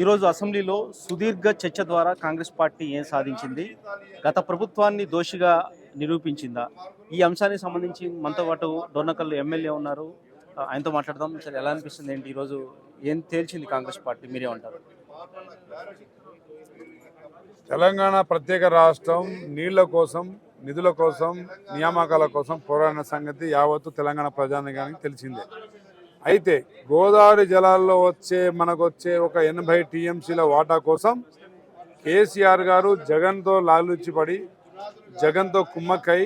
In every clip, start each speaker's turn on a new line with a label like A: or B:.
A: ఈరోజు అసెంబ్లీలో సుదీర్ఘ చర్చ ద్వారా కాంగ్రెస్ పార్టీ ఏం సాధించింది? గత ప్రభుత్వాన్ని దోషిగా నిరూపించిందా? ఈ అంశానికి సంబంధించి మనతో పాటు డోర్నకల్ ఎమ్మెల్యే ఉన్నారు. ఆయనతో మాట్లాడదాం. సరే ఎలా అనిపిస్తుంది ఏంటి? ఈరోజు ఏం తేల్చింది కాంగ్రెస్ పార్టీ? మీరేమంటారు
B: తెలంగాణ ప్రత్యేక రాష్ట్రం నీళ్ళ కోసం నిధుల కోసం నియామకాల కోసం పోరాడిన సంగతి యావత్తు తెలంగాణ ప్రజానికానికి తెలిసిందే. అయితే గోదావరి జలాల్లో వచ్చే మనకు వచ్చే ఒక ఎనభై టీఎంసీల వాటా కోసం కేసీఆర్ గారు జగన్తో లాలుచిపడి జగన్తో కుమ్మక్కై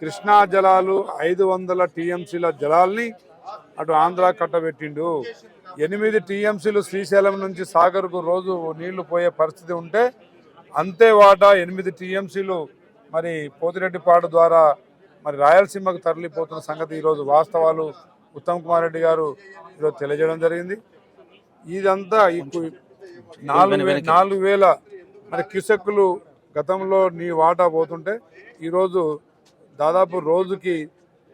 B: కృష్ణా జలాలు ఐదు వందల టీఎంసీల జలాల్ని అటు ఆంధ్ర కట్టబెట్టిండు. ఎనిమిది టీఎంసీలు శ్రీశైలం నుంచి సాగర్కు రోజు నీళ్ళు పోయే పరిస్థితి ఉంటే అంతే వాటా ఎనిమిది టీఎంసీలు మరి పోతిరెడ్డిపాడు ద్వారా మరి రాయలసీమకు తరలిపోతున్న సంగతి ఈరోజు వాస్తవాలు. ఉత్తమ్ కుమార్ రెడ్డి గారు ఈరోజు తెలియజేయడం జరిగింది. ఇదంతా నాలుగు నాలుగు వేల మరి క్యూసెక్కులు గతంలో నీ వాటా పోతుంటే ఈరోజు దాదాపు రోజుకి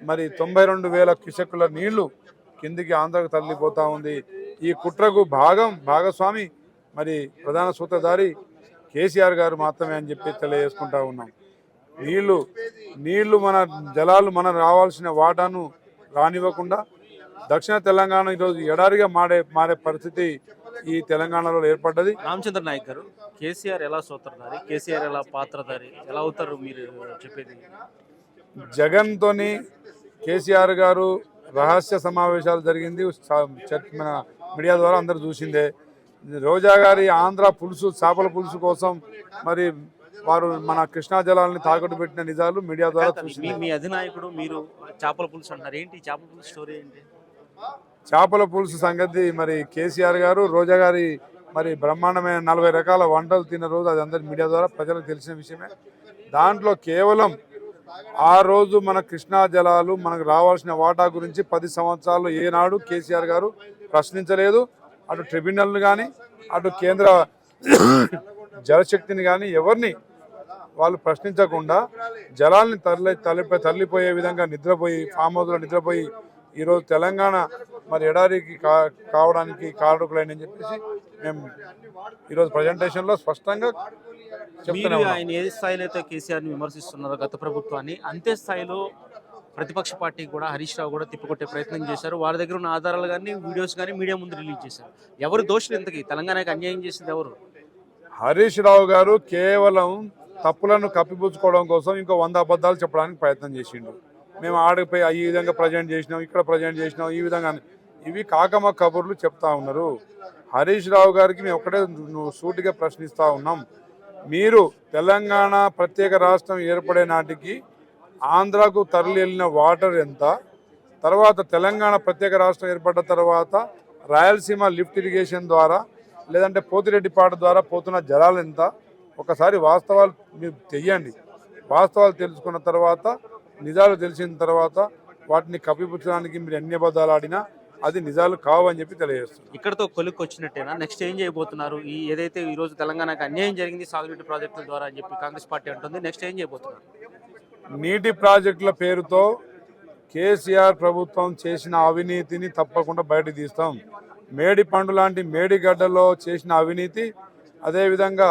B: మరి తొంభై రెండు వేల క్యూసెక్కుల నీళ్ళు కిందికి ఆంధ్రకు తరలిపోతా ఉంది. ఈ కుట్రకు భాగం భాగస్వామి మరి ప్రధాన సూత్రధారి కేసీఆర్ గారు మాత్రమే అని చెప్పి తెలియజేసుకుంటా ఉన్నాం. నీళ్ళు నీళ్ళు మన జలాలు మన రావాల్సిన వాటాను రానివ్వకుండా దక్షిణ తెలంగాణ ఈరోజు ఎడారిగా మారే మారే పరిస్థితి ఈ తెలంగాణలో ఏర్పడ్డది.
A: రామచంద్ర నాయక్ గారు కేసీఆర్ ఎలా సూత్రధారి కేసీఆర్ ఎలా పాత్రధారి? ఎలా అవుతారు మీరు చెప్పేది?
B: జగన్తోని కేసీఆర్ గారు రహస్య సమావేశాలు జరిగింది. మన మీడియా ద్వారా అందరు చూసిందే. రోజా గారి ఆంధ్ర పులుసు చేపల పులుసు కోసం మరి వారు మన కృష్ణా జలాలని తాకట్టు పెట్టిన నిజాలు మీడియా ద్వారా
A: మీ అధినాయకుడు మీరు చేపల పులుసు అంటారు ఏంటి చేపల పులుసు స్టోరీ ఏంటి?
B: చేపల పులుసు సంగతి మరి కేసీఆర్ గారు రోజా గారి మరి బ్రహ్మాండమైన నలభై రకాల వంటలు తిన్న రోజు అది అందరి మీడియా ద్వారా ప్రజలకు తెలిసిన విషయమే. దాంట్లో కేవలం ఆ రోజు మన కృష్ణా జలాలు మనకు రావాల్సిన వాటా గురించి పది సంవత్సరాలు ఏనాడు కేసీఆర్ గారు ప్రశ్నించలేదు. అటు ట్రిబ్యునల్ని కానీ అటు కేంద్ర జలశక్తిని కానీ ఎవరిని వాళ్ళు ప్రశ్నించకుండా జలాల్ని తరలి తరలిపోయి తరలిపోయే విధంగా నిద్రపోయి ఫామ్ హౌస్లో నిద్రపోయి ఈరోజు తెలంగాణ మరి ఎడారికి కా కావడానికి కారకులైనని చెప్పేసి మేము ఈరోజు ప్రజెంటేషన్లో స్పష్టంగా చెప్తున్నాం
A: ఆయన ఏ స్థాయిలో అయితే కేసీఆర్ని విమర్శిస్తున్నారో గత ప్రభుత్వాన్ని అంతే స్థాయిలో ప్రతిపక్ష పార్టీ కూడా హరీష్ రావు కూడా తిప్పికొట్టే ప్రయత్నం చేశారు. వారి దగ్గర ఉన్న ఆధారాలు కానీ వీడియోస్ కానీ మీడియా ముందు రిలీజ్ చేశారు. ఎవరు దోషులు ఇంతకీ? తెలంగాణకి అన్యాయం చేసింది ఎవరు?
B: హరీష్ రావు గారు కేవలం తప్పులను కప్పిపుచ్చుకోవడం కోసం ఇంకో వంద అబద్ధాలు చెప్పడానికి ప్రయత్నం చేసిండు. మేము ఆడిపోయి ఈ విధంగా ప్రజెంట్ చేసినాం ఇక్కడ ప్రజెంట్ చేసినాం ఈ విధంగా ఇవి కాకమ్మ కబుర్లు చెప్తా ఉన్నారు. హరీష్ రావు గారికి మేము ఒకటే సూటిగా ప్రశ్నిస్తూ ఉన్నాం. మీరు తెలంగాణ ప్రత్యేక రాష్ట్రం ఏర్పడే నాటికి ఆంధ్రాకు తరలి వెళ్ళిన వాటర్ ఎంత? తర్వాత తెలంగాణ ప్రత్యేక రాష్ట్రం ఏర్పడ్డ తర్వాత రాయలసీమ లిఫ్ట్ ఇరిగేషన్ ద్వారా లేదంటే పోతిరెడ్డిపాట ద్వారా పోతున్న జలాలు ఎంత? ఒకసారి వాస్తవాలు మీరు తెయ్యండి వాస్తవాలు తెలుసుకున్న తర్వాత నిజాలు తెలిసిన తర్వాత వాటిని కప్పిపుచ్చడానికి మీరు ఎన్ని అబద్ధాలు ఆడినా అది నిజాలు కావు అని చెప్పి తెలియజేస్తుంది
A: ఇక్కడతో కొలిక్కి వచ్చినట్టేనా? నెక్స్ట్ ఏం చేయబోతున్నారు? ఈ ఏదైతే ఈ రోజు తెలంగాణకి అన్యాయం జరిగింది సాగునీటి ప్రాజెక్టుల ద్వారా అని చెప్పి కాంగ్రెస్ పార్టీ అంటుంది. నెక్స్ట్ ఏం చేయబోతున్నారు?
B: నీటి ప్రాజెక్టుల పేరుతో కేసీఆర్ ప్రభుత్వం చేసిన అవినీతిని తప్పకుండా బయట తీస్తాం. మేడి పండు లాంటి మేడిగడ్డలో చేసిన అవినీతి అదేవిధంగా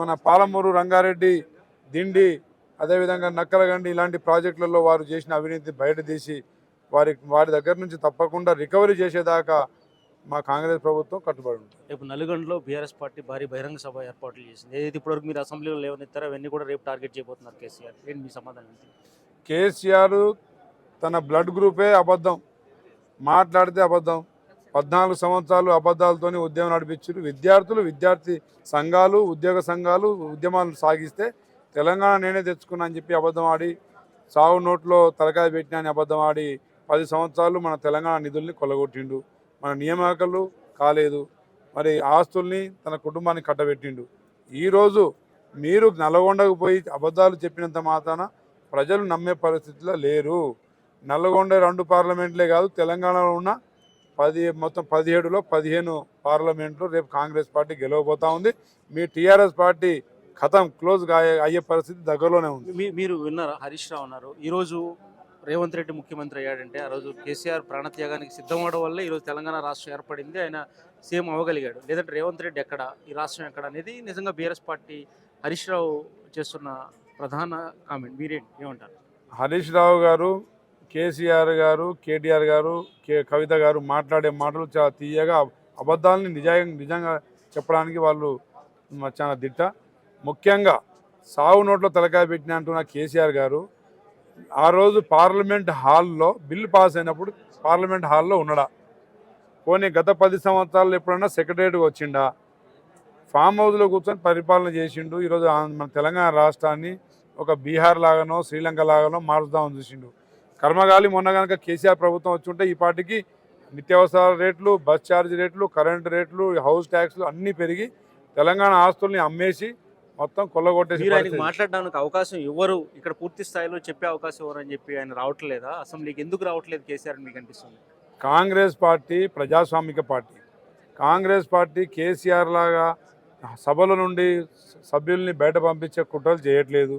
B: మన పాలమూరు రంగారెడ్డి దిండి అదేవిధంగా నక్కలగండి ఇలాంటి ప్రాజెక్టులలో వారు చేసిన అవినీతి బయట తీసి వారి వారి దగ్గర నుంచి తప్పకుండా రికవరీ చేసేదాకా మా కాంగ్రెస్ ప్రభుత్వం కట్టుబడి ఉంటుంది.
A: రేపు నల్గొండలో బీఆర్ఎస్ పార్టీ భారీ బహిరంగ సభ ఏర్పాట్లు చేసింది. ఏదైతే ఇప్పటివరకు మీరు అసెంబ్లీలో లేవనెత్తారో అవన్నీ కూడా రేపు టార్గెట్ చేయబోతున్నారు కేసీఆర్. ఏంటి మీ సమాధానం? ఏంటి
B: కేసీఆర్ తన బ్లడ్ గ్రూపే అబద్ధం. మాట్లాడితే అబద్ధం. పద్నాలుగు సంవత్సరాలు అబద్ధాలతోనే ఉద్యమం నడిపించారు. విద్యార్థులు విద్యార్థి సంఘాలు ఉద్యోగ సంఘాలు ఉద్యమాలు సాగిస్తే తెలంగాణ నేనే తెచ్చుకున్నా అని చెప్పి అబద్ధం ఆడి సాగు నోట్లో తలకాయ పెట్టినా అని అబద్ధం ఆడి పది సంవత్సరాలు మన తెలంగాణ నిధుల్ని కొలగొట్టిండు మన నియామకాలు కాలేదు. మరి ఆస్తుల్ని తన కుటుంబాన్ని కట్టబెట్టిండు. ఈరోజు మీరు నల్గొండకు పోయి అబద్ధాలు చెప్పినంత మాత్రాన ప్రజలు నమ్మే పరిస్థితిలో లేరు. నల్లగొండ రెండు పార్లమెంట్లే కాదు తెలంగాణలో ఉన్న పది మొత్తం పదిహేడులో పదిహేను పార్లమెంట్లు రేపు కాంగ్రెస్ పార్టీ గెలవబోతా ఉంది. మీ టీఆర్ఎస్ పార్టీ ఖతం క్లోజ్ అయ్యే పరిస్థితి దగ్గరలోనే ఉంది.
A: మీ మీరు విన్నారా? హరీష్ రావు ఉన్నారు ఈరోజు రేవంత్ రెడ్డి ముఖ్యమంత్రి అయ్యాడంటే ఆ రోజు కేసీఆర్ ప్రాణత్యాగానికి సిద్ధమవడం వల్ల ఈరోజు తెలంగాణ రాష్ట్రం ఏర్పడింది. ఆయన సీఎం అవ్వగలిగాడు. లేదంటే రేవంత్ రెడ్డి ఎక్కడ? ఈ రాష్ట్రం ఎక్కడ అనేది నిజంగా బీఆర్ఎస్ పార్టీ హరీష్ రావు చేస్తున్న ప్రధాన కామెంట్. మీరేంటి? ఏమంటారు?
B: హరీష్ రావు గారు కేసీఆర్ గారు కేటీఆర్ గారు కే కవిత గారు మాట్లాడే మాటలు చాలా తీయగా అబద్ధాలని నిజంగా నిజంగా చెప్పడానికి వాళ్ళు చాలా దిట్ట. ముఖ్యంగా సావు నోట్లో తలకాయ పెట్టిన అంటున్న కేసీఆర్ గారు ఆ రోజు పార్లమెంట్ హాల్లో బిల్లు పాస్ అయినప్పుడు పార్లమెంట్ హాల్లో ఉన్నడా? పోనీ గత పది సంవత్సరాలు ఎప్పుడన్నా సెక్రటరీగా వచ్చిండా? ఫామ్ హౌస్లో కూర్చొని పరిపాలన చేసిండు. ఈరోజు మన తెలంగాణ రాష్ట్రాన్ని ఒక బీహార్ లాగానో శ్రీలంక లాగానో మారుద్దామని చూసిండు. కర్మగాలి మొన్న కనుక కేసీఆర్ ప్రభుత్వం వచ్చి ఉంటే ఈ పార్టీకి నిత్యావసర రేట్లు బస్ ఛార్జ్ రేట్లు కరెంట్ రేట్లు హౌస్ ట్యాక్స్లు అన్నీ పెరిగి తెలంగాణ ఆస్తుల్ని అమ్మేసి మొత్తం కొల్లగొట్టేసి
A: ఆయనకు. మాట్లాడడానికి అవకాశం ఇవ్వరు. ఇక్కడ పూర్తి స్థాయిలో చెప్పే అవకాశం ఇవ్వరు అని చెప్పి ఆయన రావట్లేదా? అసెంబ్లీకి ఎందుకు రావట్లేదు కేసీఆర్ మీకు అనిపిస్తుంది?
B: కాంగ్రెస్ పార్టీ ప్రజాస్వామిక పార్టీ. కాంగ్రెస్ పార్టీ కేసీఆర్ లాగా సభల నుండి సభ్యుల్ని బయట పంపించే కుట్రలు చేయట్లేదు.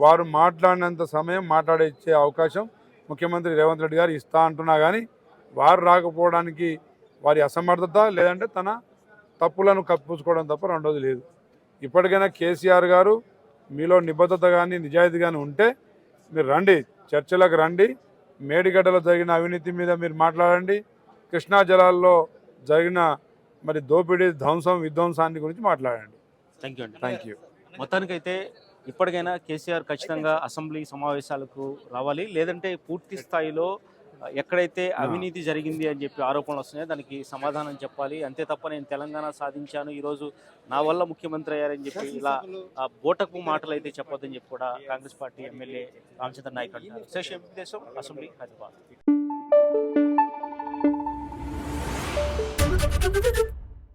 B: వారు మాట్లాడినంత సమయం మాట్లాడించే అవకాశం ముఖ్యమంత్రి రేవంత్ రెడ్డి గారు ఇస్తా అంటున్నా కానీ వారు రాకపోవడానికి వారి అసమర్థత లేదంటే తన తప్పులను కప్పుకోవడం తప్ప రెండోది లేదు. ఇప్పటికైనా కేసీఆర్ గారు మీలో నిబద్ధత కానీ నిజాయితీ కానీ ఉంటే మీరు రండి చర్చలకు రండి మేడిగడ్డలో జరిగిన అవినీతి మీద మీరు మాట్లాడండి కృష్ణా జలాల్లో జరిగిన మరి దోపిడీ ధ్వంసం విధ్వంసాన్ని గురించి మాట్లాడండి.
A: థ్యాంక్ యూ అండి.
B: థ్యాంక్ యూ
A: మొత్తానికైతే ఇప్పటికైనా కేసీఆర్ ఖచ్చితంగా అసెంబ్లీ సమావేశాలకు రావాలి. లేదంటే పూర్తి స్థాయిలో ఎక్కడైతే అవినీతి జరిగింది అని చెప్పి ఆరోపణలు వస్తున్నాయో దానికి సమాధానం చెప్పాలి. అంతే తప్ప నేను తెలంగాణ సాధించాను ఈరోజు నా వల్ల ముఖ్యమంత్రి అయ్యారని చెప్పి ఇలా ఆ, బోటకు మాటలు అయితే చెప్పొద్దని చెప్పి కూడా కాంగ్రెస్ పార్టీ ఎమ్మెల్యే రామచంద్ర నాయక్ అంటారు శేషం దేశం అసెంబ్లీ హైదరాబాద్.